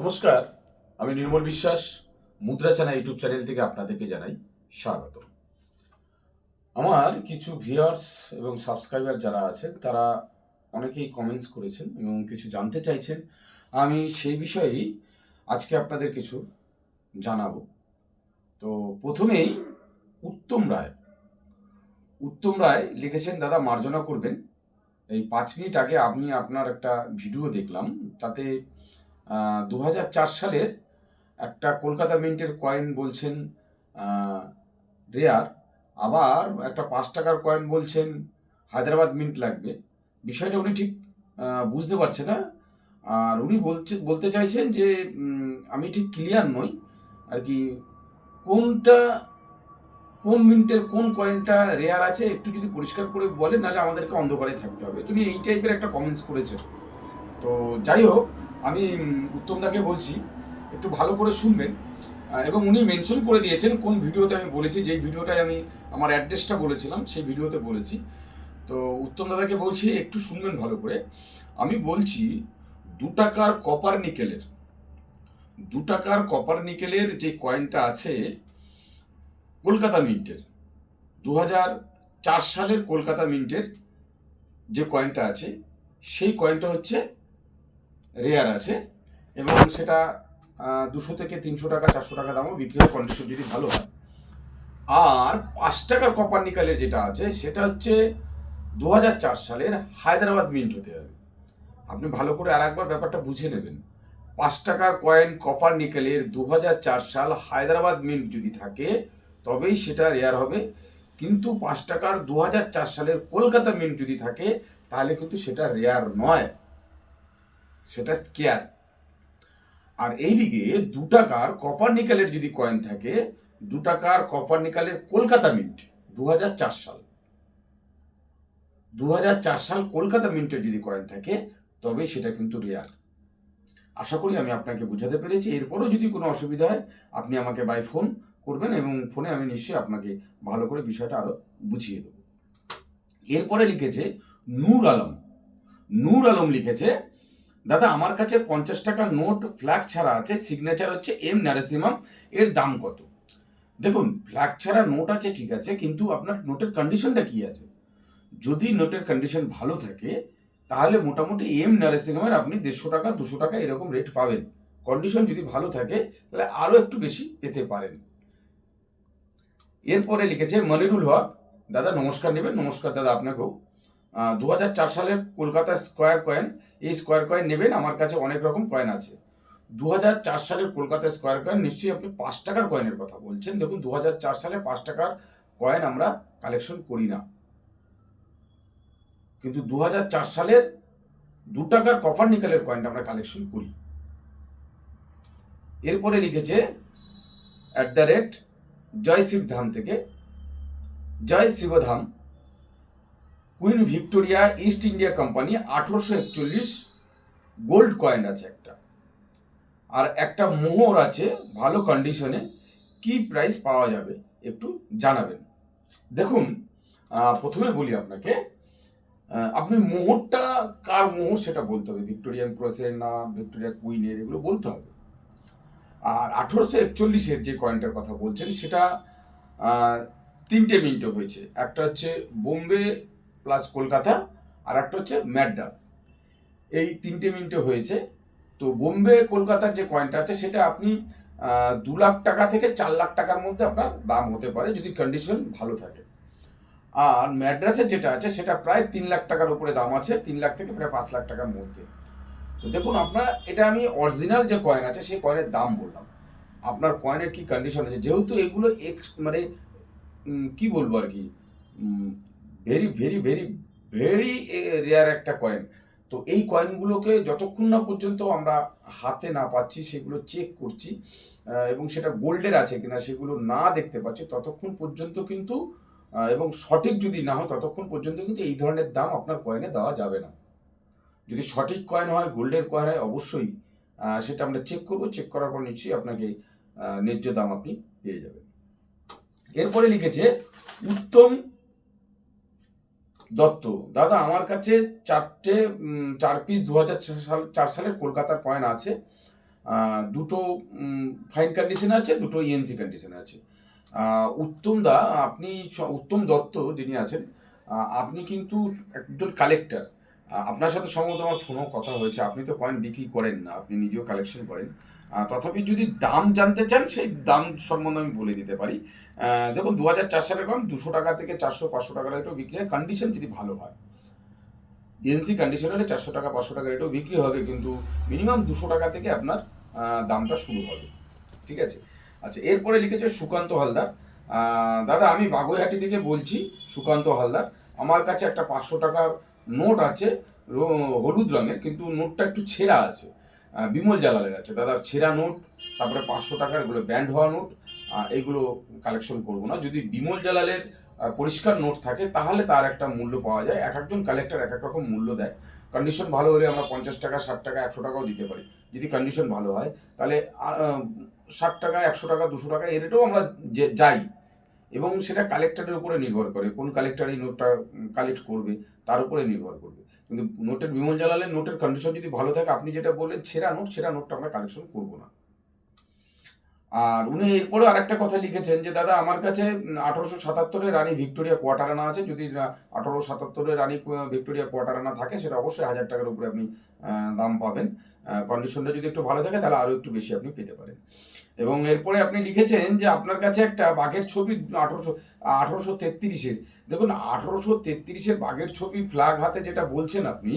নমস্কার, আমি নির্মল বিশ্বাস, মুদ্রা চানা ইউটিউব চ্যানেল থেকে আপনাদেরকে জানাই স্বাগত আমার কিছু ভিউয়ার্স এবং সাবস্ক্রাইবার যারা আছেন, তারা অনেকেই কমেন্টস করেছেন এবং কিছু জানতে চাইছেন। আমি সেই বিষয়েই আজকে আপনাদের কিছু জানাব। তো প্রথমেই উত্তম রায়। উত্তম রায় লিখেছেন, দাদা, মার্জনা করবেন। এই পাঁচ মিনিট আগে আপনি আপনার একটা ভিডিও দেখলাম, তাতে দু সালের একটা কলকাতা মিন্টের কয়েন বলছেন রেয়ার। আবার একটা পাঁচ টাকার কয়েন বলছেন, হায়দ্রাবাদ মিন্ট লাগবে। বিষয়টা উনি ঠিক বুঝতে পারছে না। আর উনি বলছে, বলতে চাইছেন যে আমি ঠিক ক্লিয়ার নই। আর কি, কোনটা, কোন মিন্টের কোন কয়েনটা রেয়ার আছে, একটু যদি পরিষ্কার করে বলেন, নাহলে আমাদেরকে অন্ধকারে থাকতে হবে। তুমি এই টাইপের একটা কমেন্টস করেছেন। তো যাই হোক আমি উত্তমদাকে বলছি, একটু ভালো করে শুনবেন এবং উনি মেনশন করে দিয়েছেন কোন ভিডিওতে আমি বলেছি, যেই ভিডিওটায় আমি আমার অ্যাড্রেসটা বলেছিলাম, সেই ভিডিওতে বলেছি। তো উত্তম দাদাকে বলছি, একটু শুনবেন ভালো করে। আমি বলছি, দু টাকার কপার নিকেলের দু টাকার কপার নিকেলের যে কয়েনটা আছে, কলকাতা মিন্টের দু চার সালের কলকাতা মিন্টের যে কয়েনটা আছে, সেই কয়েনটা হচ্ছে রেয়ার আছে এবং সেটা দুশো থেকে তিনশো টাকা, চারশো টাকা দামও বিক্রি কন্ডিশন যদি ভালো হয়। আর পাঁচ টাকার কপার নিকালের যেটা আছে, সেটা হচ্ছে দু সালের হায়দ্রাবাদ মিন্ট হতে হবে। আপনি ভালো করে আর একবার ব্যাপারটা বুঝে নেবেন। পাঁচ টাকার কয়েন কপার নিকেলের দু সাল হায়দ্রাবাদ মিন্ট যদি থাকে, তবেই সেটা রেয়ার হবে। কিন্তু পাঁচ টাকার দু সালের কলকাতা মিন্ট যদি থাকে, তাহলে কিন্তু সেটা রেয়ার নয়। সেটা স্কেয়ার আর এই দিকে দু টাকার কপার নিকেলের যদি কয়েন থাকে, দু টাকার কপার নিকেলের কলকাতা মিন্ট দু সাল। দু সাল কলকাতা মিন্টের যদি কয়েন থাকে, তবে সেটা কিন্তু রেয়ার আশা করি আমি আপনাকে বোঝাতে পেরেছি। এরপরও যদি কোনো অসুবিধা হয়, আপনি আমাকে বাই ফোন করবেন এবং ফোনে আমি নিশ্চয়ই আপনাকে ভালো করে বিষয়টা আরও বুঝিয়ে দেবো। এরপরে লিখেছে নূর আলম। নূর আলম লিখেছে দাদা, আমার কাছে পঞ্চাশ টাকার নোট ফ্ল্যাগ ছাড়া আছে সিগনেচার হচ্ছে এম নারাসিমাম এর দাম কত? দেখুন ফ্ল্যাগ ছাড়া নোট আছে, ঠিক আছে, কিন্তু আপনার নোটের কন্ডিশনটা কি আছে? যদি নোটের কন্ডিশন ভালো থাকে, তাহলে মোটামুটি এম নারাসিংহামের আপনি দেড়শো টাকা, দুশো টাকা এরকম রেট পাবেন। কন্ডিশন যদি ভালো থাকে, তাহলে আরও একটু বেশি পেতে পারেন। এরপরে লিখেছে মনিরুল হক। দাদা, নমস্কার নেবেন, নমস্কার দাদা আপনাকেও। দু সালের কলকাতা স্কোয়ার কয়েন এই স্কোয়ার কয়েন নেবেন, আমার কাছে অনেক রকম কয়েন আছে। দু সালের কলকাতা স্কোয়ার কয়েন, নিশ্চয়ই আপনি পাঁচ টাকার কয়েনের কথা বলছেন। দেখুন দু সালে পাঁচ টাকার কয়েন আমরা কালেকশন করি না। কিন্তু দু সালের দু টাকার কফার নিকেলের কয়েনটা আমরা কালেকশন করি। এরপরে লিখেছে at the rate Jai Shiv Dham থেকে Jai Shivdham Queen Victoria East India Company আঠেরোশো একচল্লিশ গোল্ড কয়েন আছে একটা। আর একটা মোহর আছে ভালো কন্ডিশনে কি প্রাইস পাওয়া যাবে একটু জানাবেন। দেখুন প্রথমে বলি আপনাকে আপনি মোহরটা কার মোহর সেটা বলতে হবে। ভিক্টোরিয়ান ক্রসের না ভিক্টোরিয়া কুইনের এগুলো বলতে হবে। আর আঠেরোশো একচল্লিশের যে কয়েনটার কথা বলছেন, সেটা তিনটে মিনিটে হয়েছে। একটা হচ্ছে বোম্বে প্লাস কলকাতা আর একটা হচ্ছে ম্যাড্রাস। এই তিনটে মিনিটে হয়েছে। তো বোম্বে কলকাতার যে কয়েনটা আছে, সেটা আপনি দু লাখ টাকা থেকে চার লাখ টাকার মধ্যে আপনার দাম হতে পারে যদি কন্ডিশন ভালো থাকে। আর ম্যাড্রাসের যেটা আছে, সেটা প্রায় তিন লাখ টাকার উপরে দাম আছে, তিন লাখ থেকে প্রায় পাঁচ লাখ টাকার মধ্যে। তো দেখুন আপনার, এটা আমি অরিজিনাল যে কয়েন আছে, সেই কয়েনের দাম বললাম। আপনার কয়েনের কি কন্ডিশন আছে? যেহেতু এগুলো এক্স মানে কি বলব আর কি? Very very very very rare একটা কয়েন তো এই কয়েনগুলোকে যতক্ষণ না পর্যন্ত আমরা হাতে না পাচ্ছি, সেগুলো চেক করছি এবং সেটা গোল্ডের আছে কিনা সেগুলো না দেখতে পাচ্ছি, ততক্ষণ পর্যন্ত কিন্তু এবং সঠিক যদি না হয়, ততক্ষণ পর্যন্ত কিন্তু এই ধরনের দাম আপনার কয়েনে দেওয়া যাবে না। যদি সঠিক কয়েন হয় গোল্ডের কয়েন হয়, অবশ্যই সেটা আমরা চেক করব চেক করার পর নিশ্চয়ই আপনাকে ন্যায্য দাম আপনি পেয়ে যাবেন। এরপরে লিখেছে, উত্তম দত্ত। দাদা, আমার কাছে চারটে চার পিস দু হাজার সাল, চার সালের কলকাতার কয়েন আছে। দুটো ফাইন কন্ডিশনে আছে, দুটো ইএনসি কন্ডিশনে আছে। উত্তম দা, আপনি উত্তম দত্ত যিনি আছেন আপনি কিন্তু একজন কালেক্টর আপনার সাথে সম্ভবত আমার ফোনও কথা হয়েছে। আপনি তো কয়েন বিক্রি করেন না, আপনি নিজেও কালেকশন করেন। তথাপি যদি দাম জানতে চান, সেই দাম সম্বন্ধে আমি বলে দিতে পারি। দেখুন দু হাজার চার সালের কয়েন দুশো টাকা থেকে চারশো, পাঁচশো টাকা রেটেও বিক্রি হয়। কন্ডিশন যদি ভালো হয় এনসি কন্ডিশন হলে চারশো টাকা, পাঁচশো টাকা রেটেও বিক্রি হবে, কিন্তু মিনিমাম দুশো টাকা থেকে আপনার দামটা শুরু হবে। ঠিক আছে? আচ্ছা এরপরে লিখেছে সুকান্ত হালদার। দাদা, আমি বাগুইহাটি থেকে বলছি, সুকান্ত হালদার। আমার কাছে একটা পাঁচশো টাকার নোট আছে হলুদ রঙের, কিন্তু নোটটা একটু ছেঁড়া আছে। বিমল জালালের আছে। দাদার ছেঁড়া নোট, তারপরে পাঁচশো টাকার এগুলো ব্যান্ড হওয়া নোট এগুলো কালেকশন করব না। যদি বিমল জালালের পরিষ্কার নোট থাকে, তাহলে তার একটা মূল্য পাওয়া যায়। এক একজন কালেক্টর এক এক রকম মূল্য দেয়। কন্ডিশন ভালো হলে আমরা পঞ্চাশ টাকা, ষাট টাকা, একশো টাকাও দিতে পারি। যদি কন্ডিশন ভালো হয়, তাহলে ষাট টাকা, একশো টাকা, দুশো টাকা, এর রেটেও আমরা যে- যাই। এবং সেটা কালেক্টরের উপরে নির্ভর করে। কোন কালেক্টর এই নোটটা কালেক্ট করবে, তার উপরে নির্ভর করবে। কিন্তু নোটের বিমল জালালের নোটের কন্ডিশন যদি ভালো থাকে, আপনি যেটা বললেন ছেঁড়া নোট ছেঁড়া নোটটা আমরা কালেকশন করব না। আর উনি এরপরে আরেকটা কথা লিখেছেন যে, দাদা, আমার কাছে আঠারোশো সাতাত্তরে রানী ভিক্টোরিয়া কোয়ার্টার আনা আছে। যদি আঠারোশো সাতাত্তরে রানী ভিক্টোরিয়া কোয়ার্টার আনা থাকে, সেটা অবশ্যই হাজার টাকার উপরে আপনি দাম পাবেন। কন্ডিশনটা যদি একটু ভালো থাকে, তাহলে আরও একটু বেশি আপনি পেতে পারেন। এবং এরপরে আপনি লিখেছেন যে আপনার কাছে একটা বাঘের ছবি, আঠারোশো আঠারোশো তেত্রিশের, দেখুন আঠারোশো তেত্রিশের বাঘের ছবি ফ্ল্যাগ হাতে যেটা বলছেন আপনি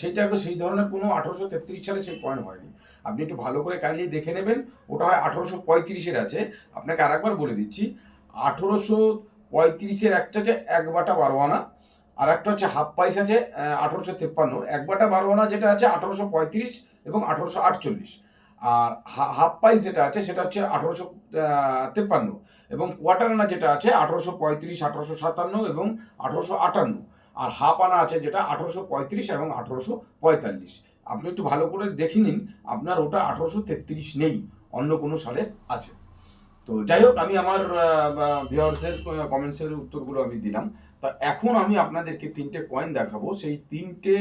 সেটা সেই ধরনের কোনো আঠারোশো তেত্রিশ সালে সেই কয়েন হয়নি। আপনি একটু ভালো করে কাইন্ডলি দেখে নেবেন, ওটা হয় আঠারোশো পঁয়ত্রিশের আছে। আপনাকে আরেকবার বলে দিচ্ছি, আঠেরোশো পঁয়ত্রিশের একটা হচ্ছে এক বাটা বারো আনা আর একটা হচ্ছে হাফ পাইস আছে আঠারোশো তেপ্পান্ন এক বাটা বারো আনা যেটা আছে, আঠারোশো পঁয়ত্রিশ এবং আঠারোশো আটচল্লিশ। আর হাফ প্রাইস যেটা আছে সেটা হচ্ছে আঠারোশো তেপ্পান্ন। এবং কোয়ার্টার আনা যেটা আছে আঠারোশো পঁয়ত্রিশ, আঠারোশো সাতান্ন এবং আঠারোশো আটান্ন। আর হাফ আনা আছে যেটা আঠারোশো পঁয়ত্রিশ এবং আঠারোশো পঁয়তাল্লিশ। আপনি একটু ভালো করে দেখে নিন, আপনার ওটা আঠারোশো তেত্রিশ নেই, অন্য কোনো সালের আছে। তো যাই হোক, আমি আমার ভিউয়ার্সের কমেন্টসের উত্তরগুলো আমি দিলাম। তা এখন আমি আপনাদেরকে তিনটে কয়েন দেখাবো। সেই তিনটে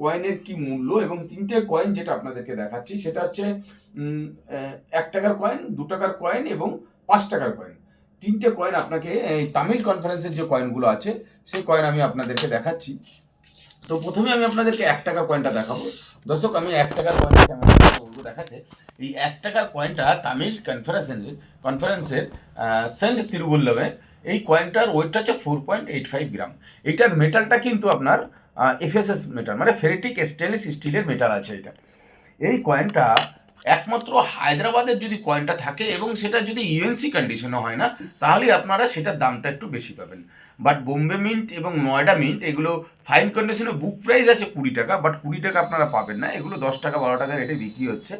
কয়েনের কি মূল্য? এবং তিনটে কয়েন যেটা আপনাদেরকে দেখাচ্ছি, সেটা হচ্ছে এক টাকার কয়েন দু টাকার কয়েন এবং পাঁচ টাকার কয়েন তিনটে কয়েন আপনাকে, এই তামিল কনফারেন্সের যে কয়েনগুলো আছে, সেই কয়েন আমি আপনাদেরকে দেখাচ্ছি। তো প্রথমে আমি আপনাদেরকে এক টাকার কয়েনটা দেখাবো। দর্শক, আমি এক টাকার কয়েনটা বলব দেখাতে? এই এক টাকার কয়েনটা তামিল কনফারেন্সের কনফারেন্সের সেন্ট তিরুবল্লভে এই কয়েনটার ওয়েটটা হচ্ছে four point eight five gram এইটার মেটালটা কিন্তু আপনার এফএসএস মেটাল মানে ফেরিটিক স্টেনলেস স্টিলের মেটাল আছে এটা। এই কয়েনটা একমাত্র হায়দ্রাবাদের যদি কয়েনটা থাকে এবং সেটা যদি ইউএনসি কন্ডিশনে হয় না, তাহলেই আপনারা সেটার দামটা একটু বেশি পাবেন। বাট বোম্বে মিন্ট এবং নয়ডা মিন্ট এগুলো ফাইন কন্ডিশনে বুক প্রাইস আছে কুড়ি টাকা বাট কুড়ি টাকা আপনারা পাবেন না। এগুলো দশ টাকা, বারো টাকা রেটে বিক্রি হচ্ছে।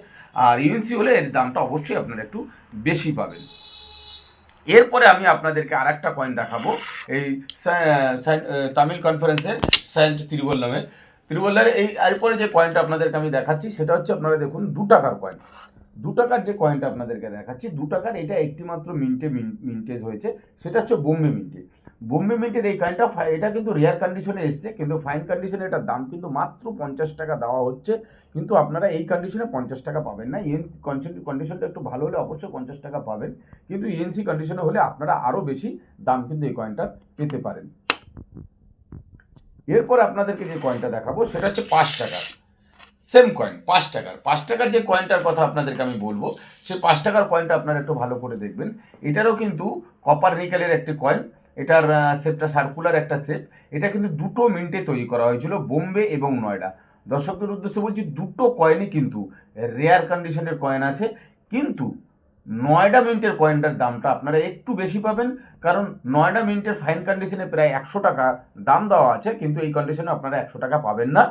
আর ইউএনসি হলে এর দামটা অবশ্যই আপনারা একটু বেশি পাবেন। এরপরে আমি আপনাদেরকে আর একটা কয়েন দেখাবো। এই তামিল কনফারেন্সের সেন্ট তিরুবল্লমের তিরুবল্লার এই এরপরে যে কয়েনটা আপনাদেরকে আমি দেখাচ্ছি, সেটা হচ্ছে আপনারা দেখুন দু টাকার কয়েন দু টাকার যে কয়েনটা আপনাদেরকে দেখাচ্ছি, দু টাকার এটা একটিমাত্র মিন্টে মিন্টেজ হয়েছে, সেটা হচ্ছে বোম্বে মিন্টে বোম্বে মিন্টের এই ফা- এটা কিন্তু রেয়ার কন্ডিশনে এসছে, কিন্তু ফাইন কন্ডিশনে এটার দাম কিন্তু মাত্র পঞ্চাশ টাকা দেওয়া হচ্ছে, কিন্তু আপনারা এই কন্ডিশনে পঞ্চাশ টাকা পাবেন না। ইএন কন্ডিশনটা একটু ভালো হলে অবশ্যই পঞ্চাশ টাকা পাবেন, কিন্তু ইএনসি কন্ডিশনে হলে আপনারা আরও বেশি দাম কিন্তু এই কয়েনটার পেতে পারেন। এরপর আপনাদেরকে যে কয়েনটা দেখাবো, সেটা হচ্ছে পাঁচ টাকার। সেম কয়েন পাঁচ টাকার। পাঁচ টাকার যে কয়েনটার কথা আপনাদেরকে আমি বলব সেই পাঁচ টাকার কয়েনটা আপনারা একটু ভালো করে দেখবেন। এটারও কিন্তু কপার নিকেলের একটি কয়েন এটার শেপটা সার্কুলার একটা শেপ এটা কিন্তু দুটো মিনিটে তৈরি করা হয়েছিল, বোম্বে এবং নয়ডা। দর্শকদের উদ্দেশ্যে বলছি, দুটো কয়েনই কিন্তু রেয়ার কন্ডিশনের কয়েন আছে। কিন্তু নয়ডা মিন্টের কয়েনটার দামটা আপনারা একটু বেশি পাবেন, কারণ নয়ডা মিন্টের ফাইন কন্ডিশনে প্রায় একশো টাকা দাম দেওয়া আছে, কিন্তু এই কন্ডিশনে আপনারা একশো টাকা পাবেন না।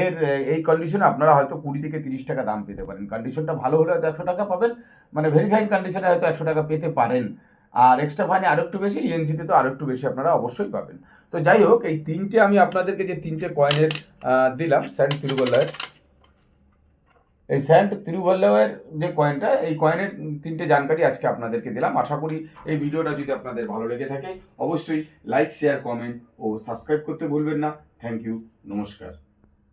এর এই কন্ডিশনে আপনারা হয়তো কুড়ি থেকে তিরিশ টাকা দাম পেতে পারেন। কন্ডিশনটা ভালো হলে হয়তো একশো টাকা পাবেন মানে ভেরি ফাইন কন্ডিশনে হয়তো একশো টাকা পেতে পারেন। আর এক্সট্রা ফাইনে আরও একটু বেশি ইএনসিতে তো আরও একটু বেশি আপনারা অবশ্যই পাবেন। তো যাই হোক, এই তিনটে আমি আপনাদেরকে যে তিনটে কয়েনের দিলাম সেন্ট তিরুবল্লার এই সেন্ট তিরুবল্লভের যে কয়েনটা এই কয়েনের তিনটে জানকারি আজকে আপনাদেরকে দিলাম। আশা করি এই ভিডিওটা যদি আপনাদের ভালো লেগে থাকে, অবশ্যই লাইক শেয়ার কমেন্ট ও সাবস্ক্রাইব করতে ভুলবেন না। থ্যাংক ইউ নমস্কার।